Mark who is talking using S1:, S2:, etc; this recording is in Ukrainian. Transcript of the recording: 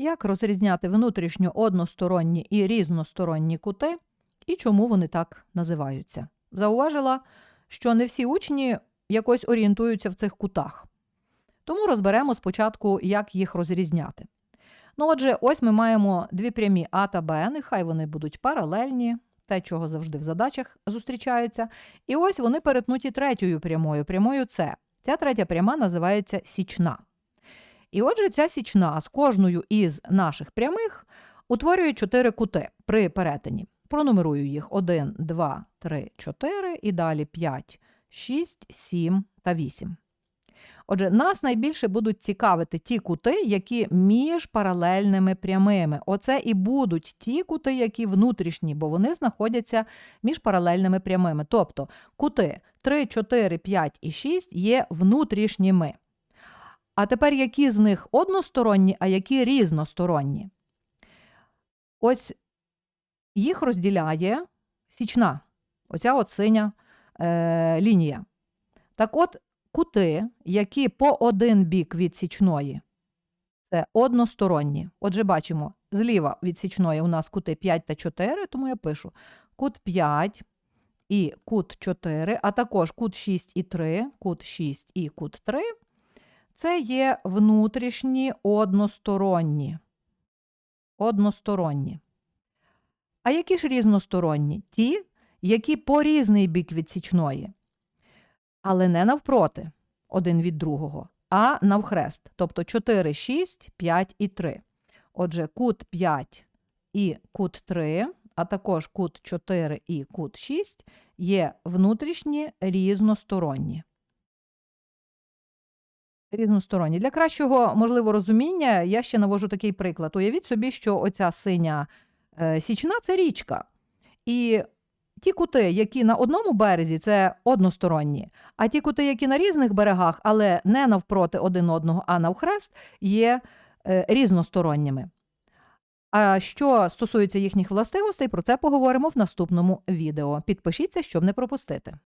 S1: Як розрізняти внутрішньо односторонні і різносторонні кути, і чому вони так називаються? Зауважила, що не всі учні якось орієнтуються в цих кутах. Тому розберемо спочатку, як їх розрізняти. Ну, отже, ось ми маємо дві прямі А та Б, нехай вони будуть паралельні, те, чого завжди в задачах зустрічається. І ось вони перетнуті третьою прямою, прямою С. Ця третя пряма називається січна. І отже, ця січна з кожною із наших прямих утворює чотири кути при перетині. Пронумерую їх 1, 2, 3, 4 і далі 5, 6, 7 та 8. Отже, нас найбільше будуть цікавити ті кути, які між паралельними прямими. Оце і будуть ті кути, які внутрішні, бо вони знаходяться між паралельними прямими. Тобто кути 3, 4, 5 і 6 є внутрішніми. А тепер які з них односторонні, а які різносторонні? Ось їх розділяє січна, оця от синя е, лінія. Так от, кути, які по один бік від січної, це односторонні. Отже, бачимо, зліва від січної у нас кути 5 та 4, тому я пишу кут 5 і кут 4, а також кут 6 і 3, кут 6 і кут 3. Це є внутрішні односторонні. Односторонні. А які ж різносторонні? Ті, які по різний бік від січної. Але не навпроти один від другого, а навхрест. Тобто 4, 6, 5 і 3. Отже, кут 5 і кут 3, а також кут 4 і кут 6 є внутрішні різносторонні. Різносторонні. Для кращого, можливо, розуміння я ще навожу такий приклад. Уявіть собі, що оця синя е, січна це річка. І ті кути, які на одному березі, це односторонні, а ті кути, які на різних берегах, але не навпроти один одного, а навхрест, є е, різносторонніми. А що стосується їхніх властивостей, про це поговоримо в наступному відео. Підпишіться, щоб не пропустити.